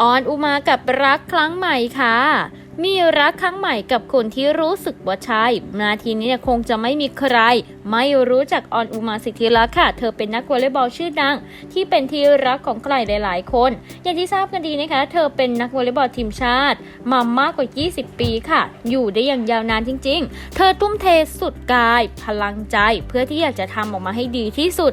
ออนอุมากับรักครั้งใหม่ค่ะ มีรักครั้งใหม่กับคนที่รู้สึกว่าใช่นาทีนี้เนี่ยคงจะไม่มีใคร ไม่รู้จักออนอุมาสิทธิรักค่ะ เธอเป็นนักวอลเลย์บอลชื่อดัง ที่เป็นที่รักของใครหลาย ๆ คน อย่างที่ทราบกันดีนะคะ เธอเป็นนักวอลเลย์บอลทีมชาติ มามากกว่า 20 ปีค่ะ อยู่ได้อย่างยาวนานจริง ๆ เธอทุ่มเทสุดกาย พลังใจเพื่อที่อยากจะทำออกมาให้ดีที่สุด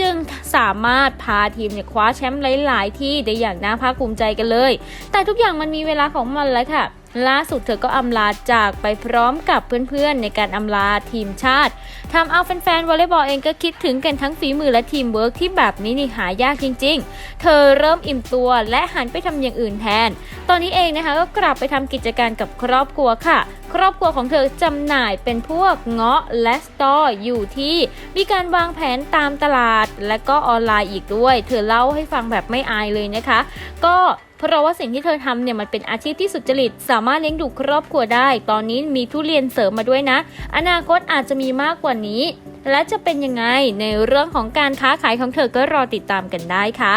จึงสามารถพาทีมเนี่ยคว้าแชมป์หลาย ๆ ที่ได้อย่างน่าภาคภูมิใจกันเลย แต่ทุกอย่างมันมีเวลาของมันแล้วค่ะ ล่าสุดเธอก็อำลาจากไปพร้อมกับเพื่อนๆ ในการอำลาทีมชาติทำเอาแฟนๆวอลเลย์บอลเองก็คิดถึงกันทั้งฝีมือและทีมเวิร์กที่แบบนี้นี่หายากจริง ๆ เธอเริ่มอิ่มตัวและหันไปทำอย่างอื่นแทน ตอนนี้เองนะคะก็กลับไปทำกิจการกับครอบครัวค่ะ ครอบครัวของเธอจำหน่ายเป็นพวกเงาะและสตออยู่ที่ มีการวางแผนตามตลาดและก็ออนไลน์อีกด้วย เธอเล่าให้ฟังแบบไม่อายเลยนะคะ ก็เพราะว่าสิ่งที่เธอทำเนี่ยมันเป็นอาชีพที่สุจริต สามารถเลี้ยงดูครอบครัวได้ ตอนนี้มีทุเรียนเสริมมาด้วยนะ อนาคตอาจจะมีมากกว่านี้ และจะเป็นยังไงในเรื่องของการค้าขายของเธอก็รอติดตามกันได้ค่ะ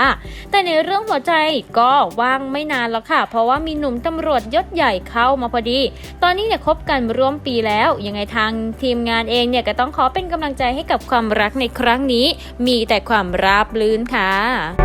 แต่ในเรื่องหัวใจก็ว่างไม่นานแล้วค่ะ เพราะว่ามีหนุ่มตำรวจยศใหญ่เข้ามาพอดี ตอนนี้เนี่ยคบกันร่วมปีแล้ว ยังไงทางทีมงานเองเนี่ยก็ต้องขอเป็นกำลังใจให้กับความรักในครั้งนี้ มีแต่ความราบรื่นค่ะ